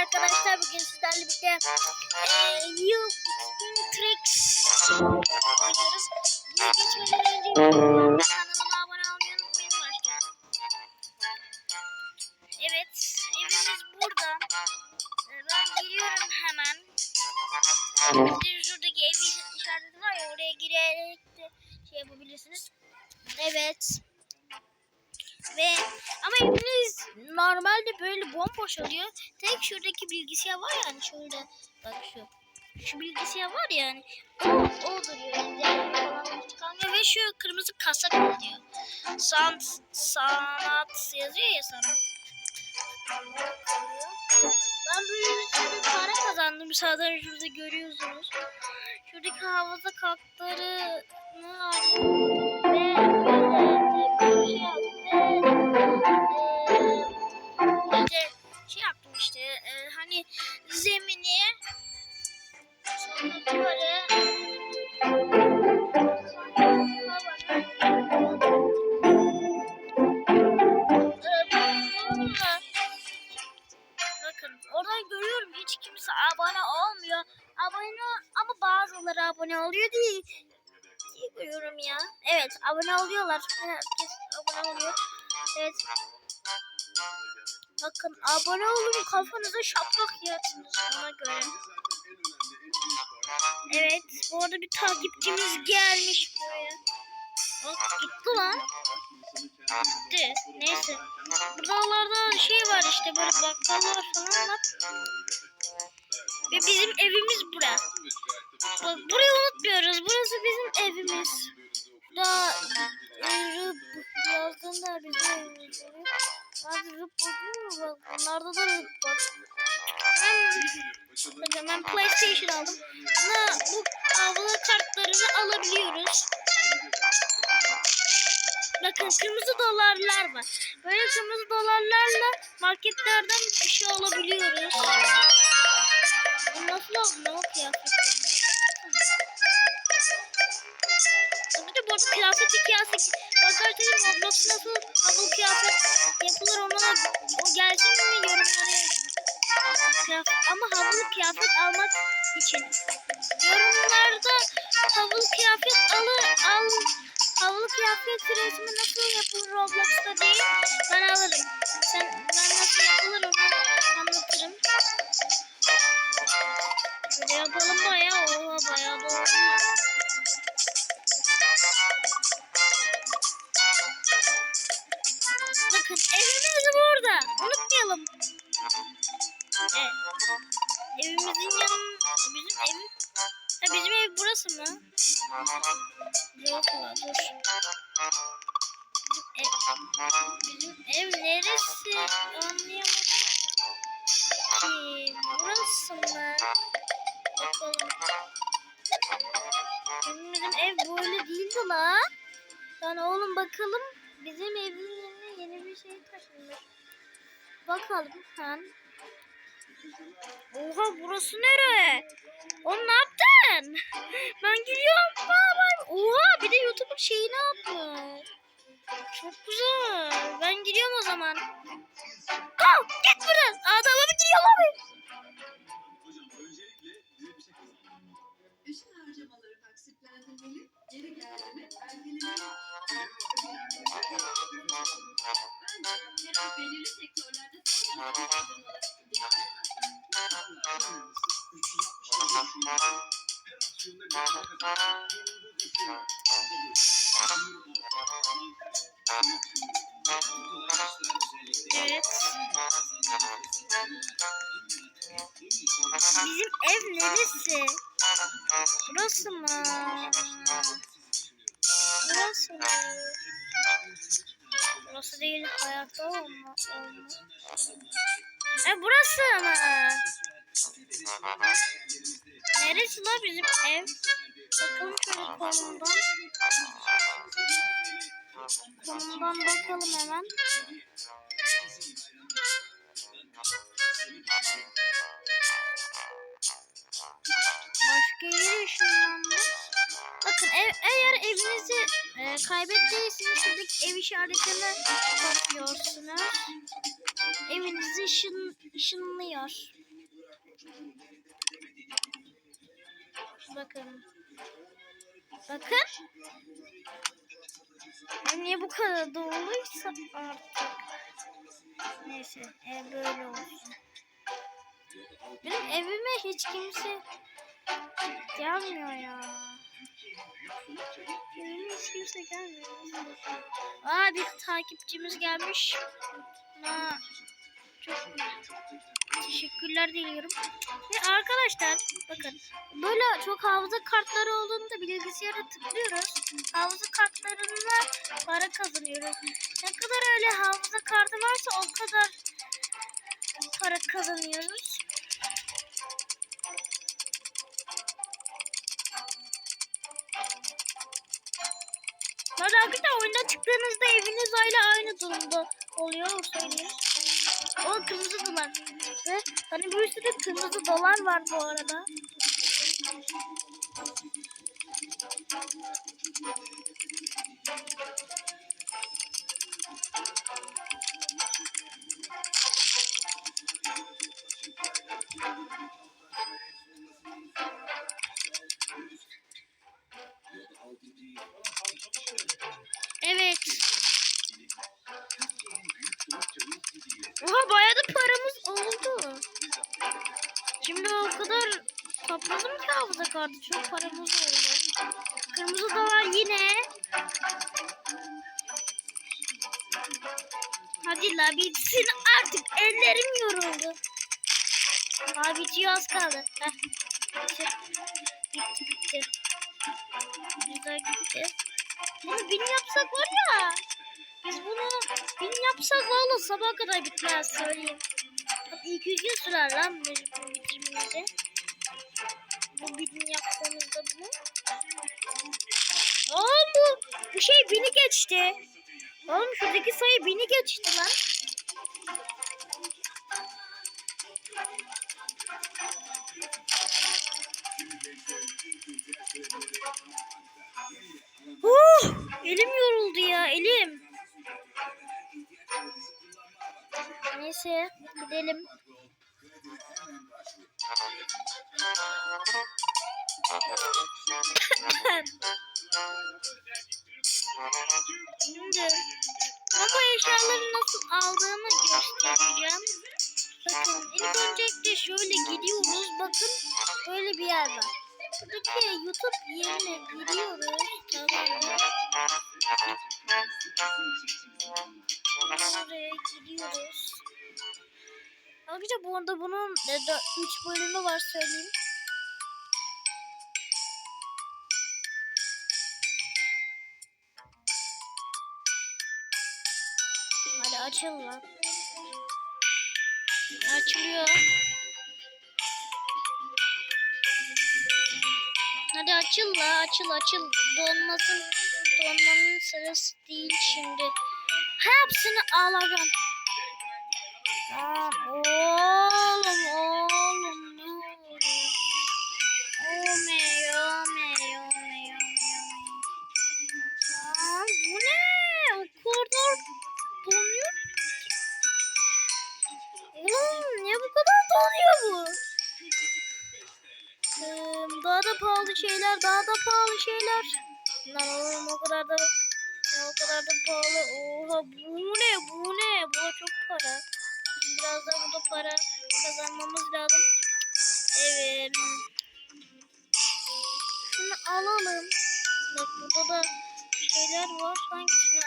arkadaşlar bugün sizlerle birlikte eee New Tricks oynuyoruz. Buna geçmeden önce kanalıma abone olmayı unutmayın başlayalım. Evet evimiz burada. Ee, Ben giriyorum hemen. Sizin şuradaki ev işareti var ya oraya girerek de şey yapabilirsiniz. Evet. Ve ama eviniz normalde böyle bomboş oluyor. Tek şuradaki bilgisayar var yani şurada bak şu. Şu bilgisayar var ya yani o, o duruyor. Yani falan hiç kalmıyor ve şu kırmızı kasa kalıyor. Sant, sanat yazıyor ya sanat. Ben böyle bir para kazandım zaten şurada görüyorsunuz. Şuradaki havada kalkları oluyorlar. Herkes abone oluyor. Evet. Bakın abone olun kafanıza şaplak yersiniz ona göre. Evet bu arada bir takipçimiz gelmiş buraya. Bak gitti lan. Gitti. Neyse. Buralarda şey var işte böyle bakkallar falan var. Ve bizim evimiz bura. Bak burayı unutmuyoruz. Burası bizim evimiz. Da rıp yazdığında bizim evimiz oluyor. Hadi rıp oluyor mu? Bak bunlarda da rıp var. Ben, bakın ben PlayStation aldım. Buna bu avlu kartlarını alabiliyoruz. Bakın kırmızı dolarlar var. Böyle kırmızı dolarlarla marketlerden bir şey alabiliyoruz. Bu nasıl oldu? Ne o kıyafetler? Bir de bu arada kıyafet hikayesi bakarsanız Roblox nasıl havlu kıyafet yapılır ona o gelsin mi yorumlara. Kıyafet, ama havlu kıyafet almak için yorumlarda havlu kıyafet alır al havlu kıyafet resmi nasıl yapılır Roblox'ta değil ben alırım. Sen ben nasıl yapılır onu anlatırım. Şöyle yapalım bayağı oha bayağı doğru. Evimiz burada. Unutmayalım. Evet. Evimizin yanı bizim ev. Ha bizim ev burası mı? Yok la dur. Bizim ev, bizim ev neresi? Anlayamadım ki. Burası mı? Bakalım. Bizim ev böyle değildi la. Yani oğlum bakalım. Bizim bir şey taşınmış. Bakalım sen. Oha burası nere? Oğlum ne yaptın? Ben gidiyorum. Baba. Oha bir de YouTube'un şeyini atmış. Çok güzel. Ben gidiyorum o zaman. Al git buradan. Adamı gidiyor abi. Peşin harcamaları taksitlendirmeli, geri geldirme, ertelemeli. Bizim ev neresi? Burası mı? Burası mı? Burası değil hayatta olma. olma. E burası mı? Neresi la bizim ev? Bakalım şöyle konumdan. Konumdan bakalım hemen. Başka yere ışınlandı. Bakın ev, eğer evinizi e, kaybettiyseniz şuradaki ev işaretine bakıyorsunuz. Evinizi ışın, ışınlıyor. Bakın. Bakın. Ben niye bu kadar doluysa artık. Neyse ev böyle olsun. Benim evime hiç kimse gelmiyor ya. Evime hiç kimse gelmiyor. Aa bir takipçimiz gelmiş. Aa, teşekkürler diliyorum. Ve arkadaşlar bakın böyle çok hafıza kartları olduğunda bilgisayara tıklıyoruz. Hafıza kartlarına para kazanıyoruz. Ne kadar öyle hafıza kartı varsa o kadar para kazanıyoruz. Arkadaşlar oyunda çıktığınızda eviniz hala aynı durumda oluyor o söyleyeyim. O kırmızı dolar. Ve hani bir sürü kırmızı dolar var bu arada. Kartı. Çok paramız oldu. Kırmızı da var yine. Hadi la bitsin artık. Ellerim yoruldu. Abi bitiyor az kaldı. Heh. Bitti. Bitti. Güzel gitti. Bunu bin yapsak var ya. Biz bunu bin yapsak valla sabaha kadar bitmez söyleyeyim. Bak 200 gün sürer lan biz bunu bitirmemize. Bu bin yaptığımızda bunu. Aa bu, bu şey bini geçti. Oğlum şuradaki sayı bini geçti lan. Oh, elim yoruldu ya elim. Neyse gidelim. Şimdi ama eşyaları nasıl aldığımı göstereceğim. Bakın ilk öncelikle şöyle gidiyoruz. Bakın böyle bir yer var. Buradaki YouTube yerine giriyoruz. Tamam mı? Oraya gidiyoruz. Arkadaşlar bu arada bunun 3 bölümü var söyleyeyim. Hadi açıl lan. Açılıyor. Hadi açıl la açıl açıl. Donmasın. Donmanın sırası değil şimdi. Hepsini alacağım. Aa, oğlum oğlum ne oluyor? Ome ome ome ome Aa, bu ne? O kadar donuyor. Oğlum niye bu kadar donuyor bu? Ee, daha da pahalı şeyler, daha da pahalı şeyler. Lan oğlum o kadar da ya o kadar da pahalı. Oha bu ne? Bu ne? Bu çok para. Biraz daha burada para kazanmamız lazım. Evet. Şunu alalım. Bak burada da şeyler var. Hangisini